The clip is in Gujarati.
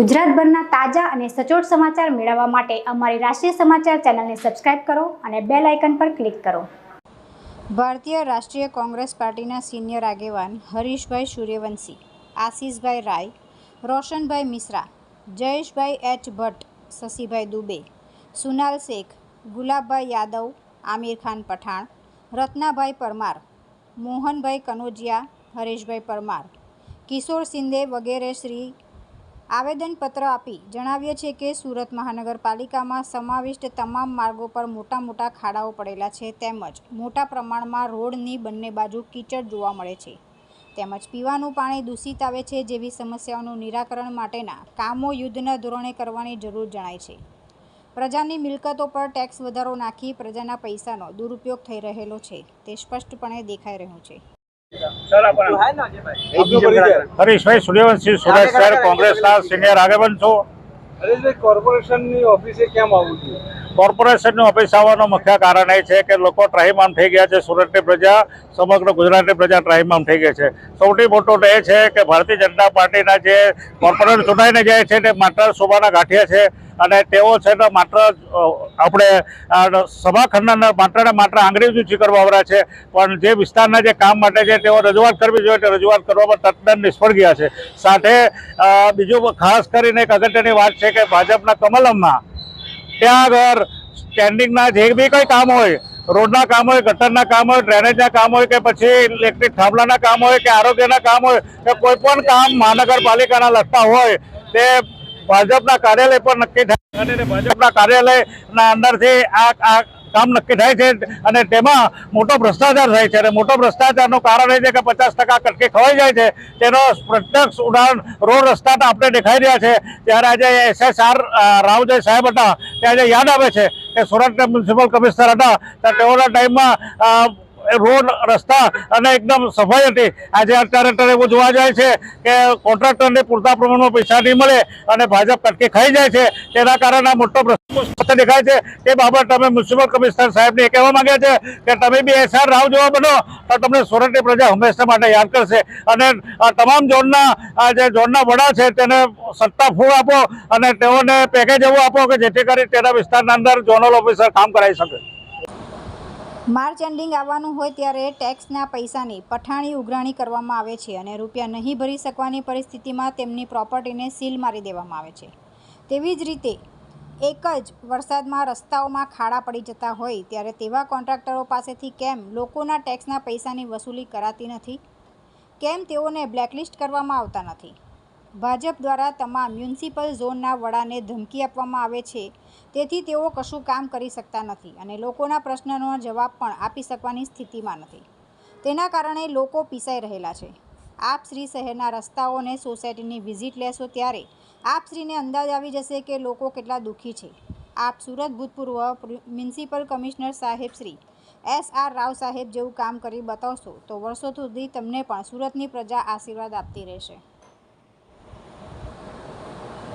ગુજરાતભરના તાજા અને સચોટ સમાચાર મેળવવા માટે અમારી રાષ્ટ્રીય સમાચાર ચેનલને સબસ્ક્રાઇબ કરો અને બેલ આઇકન પર ક્લિક કરો. ભારતીય રાષ્ટ્રીય કોંગ્રેસ પાર્ટીના સિનિયર આગેવાન હરીશભાઈ સૂર્યવંશી, આશીષભાઈ રાય, રોશનભાઈ મિશ્રા, જયેશભાઈ એચ ભટ્ટ, શશીભાઈ દુબે, સુનાલ શેખ, ગુલાબભાઈ યાદવ, આમિર ખાન પઠાણ, રત્નાભાઈ પરમાર, મોહનભાઈ કનોજિયા, હરેશભાઈ પરમાર, કિશોર શિંદે વગેરે શ્રી આવેદનપત્ર આપી જણાવીએ છીએ કે સુરત મહાનગરપાલિકામાં સમાવિષ્ટ તમામ માર્ગો પર મોટા મોટા ખાડાઓ પડેલા છે તેમજ મોટા પ્રમાણમાં રોડની બંને બાજુ કીચડ જોવા મળે છે. તેમજ પીવાનું પાણી દૂષિત આવે છે જેવી સમસ્યાઓનું નિરાકરણ માટેના કામો યુદ્ધના ધોરણે કરવાની જરૂર જણાય છે. પ્રજાની મિલકતો પર ટેક્સ વધારો નાખી પ્રજાના પૈસાનો દુરુપયોગ થઈ રહેલો છે તે સ્પષ્ટપણે દેખાઈ રહ્યું છે. હરીશભાઈ સૂર્યવંશી સુરત શહેર કોંગ્રેસના સિનિયર આગેવાન છું. હરેશભાઈ કોર્પોરેશનની ઓફિસે કેમ આવવું જોઈએ કોર્પોરેશનની ઓફિસ આવવાનું મુખ્ય કારણ એ છે કે લોકો ત્રાહિમામ થઈ ગયા છે સુરતની પ્રજા સમગ્ર ગુજરાતની પ્રજા ત્રાહિમામ થઈ ગઈ છે. સૌથી મોટું તો એ છે કે ભારતીય જનતા પાર્ટીના જે કોર્પોરેટ ચૂંટાઈને જાય છે તે માત્ર શોભાના ગાંઠિયા છે. અને તેઓ છે તો માત્ર આપણે સભા સભાખંડના માત્ર ને માત્ર આંગળી ઊંચી કરવા વાળા છે. પણ જે વિસ્તારના જે કામ માટે છે તેઓ રજૂઆત કરવી જોઈએ તે રજૂઆત કરવામાં તદ્દન નિષ્ફળ ગયા છે. સાથે બીજું ખાસ કરીને એક અગત્યની વાત છે કે ભાજપના કમલમમાં ત્યાં આગળ સ્ટેન્ડિંગના જે બી કોઈ કામ હોય, રોડના કામ હોય, ગટરના કામ હોય ડ્રેનેજના કામ હોય કે પછી ઇલેક્ટ્રિક થાંભલાના કામ હોય કે આરોગ્યના કામ હોય કે કોઈ પણ કામ મહાનગરપાલિકાના લગતા હોય, તે ભાજપના કાર્યાલય પર નક્કી થાય અને ભાજપના કાર્યાલયના અંદરથી આ કામ નક્કી થાય છે અને તેમાં મોટો ભ્રષ્ટાચાર થાય છે. અને મોટો ભ્રષ્ટાચારનું કારણ એ છે કે પચાસ ટકા કટકી ખવાઈ જાય છે. તેનો પ્રત્યક્ષ ઉદાહરણ રોડ રસ્તાના આપણે દેખાઈ રહ્યા છે. ત્યારે આજે એસએસઆર રાવજય સાહેબ હતા ત્યારે યાદ આવે છે કે સુરતના મ્યુનિસિપલ કમિશનર હતા. ત્યારે તેઓના ટાઈમમાં રોડ, રસ્તા અને એકદમ સફાઈ હતી. આજે અત્યારે એવું જોવા જાય છે કે કોન્ટ્રાક્ટરને પૂરતા પ્રમાણમાં પૈસા નહીં મળે અને ભાજપ કટકી ખાઈ જાય છે. તેના કારણે આ મોટો પ્રશ્ન દેખાય છે તે બાબત અમે મ્યુનિસિપલ કમિશનર સાહેબને કહેવા માંગ્યા છે કે તમે બી એસઆર રાવ જેવા બનો તો તમને સુરતની પ્રજા હંમેશા માટે યાદ કરશે. અને તમામ ઝોનના જે ઝોનના વડા છે તેને સત્તા ફૂળ આપો અને તેઓને પેકેજ એવું આપો કે જેથી કરી તેના વિસ્તારના અંદર ઝોનલ ઓફિસર કામ કરાવી શકે. માર્ચ એન્ડિંગ આવવાનું હોય ત્યારે ટેક્સના પૈસાની પઠાણી ઉઘરાણી કરવામાં આવે છે અને રૂપિયા નહીં ભરી શકવાની પરિસ્થિતિમાં તેમની પ્રોપર્ટીને સીલ મારી દેવામાં આવે છે. તેવી જ રીતે, એક જ વરસાદમાં રસ્તાઓમાં ખાડા પડી જતા હોય ત્યારે તેવા કોન્ટ્રાક્ટરો પાસેથી કેમ લોકોના ટેક્સના પૈસાની વસૂલી કરાતી નથી? કેમ તેઓને બ્લેકલિસ્ટ કરવામાં આવતા નથી? ભાજપ દ્વારા તમામ મ્યુનિસિપલ ઝોનના વડાને ધમકી આપવામાં આવે છે. તેથી તેઓ કશું કામ કરી શકતા નથી અને લોકોના પ્રશ્નનો જવાબ પણ આપી શકવાની સ્થિતિમાં નથી. તેના કારણે લોકો પીસાઈ રહેલા છે. આપ શ્રી શહેરના રસ્તાઓ અને સોસાયટીની વિઝિટ લેશો ત્યારે આપ શ્રીને અંદાજ આવી જશે કે લોકો કેટલા દુઃખી છે. આપ સુરત ભૂતપૂર્વ મ્યુનિસિપલ કમિશનર સાહેબ શ્રી એસ આર રાવ સાહેબ જેવું કામ કરી બતાવશો તો વર્ષો સુધી તમને પણ સુરતની પ્રજા આશીર્વાદ આપતી રહેશે.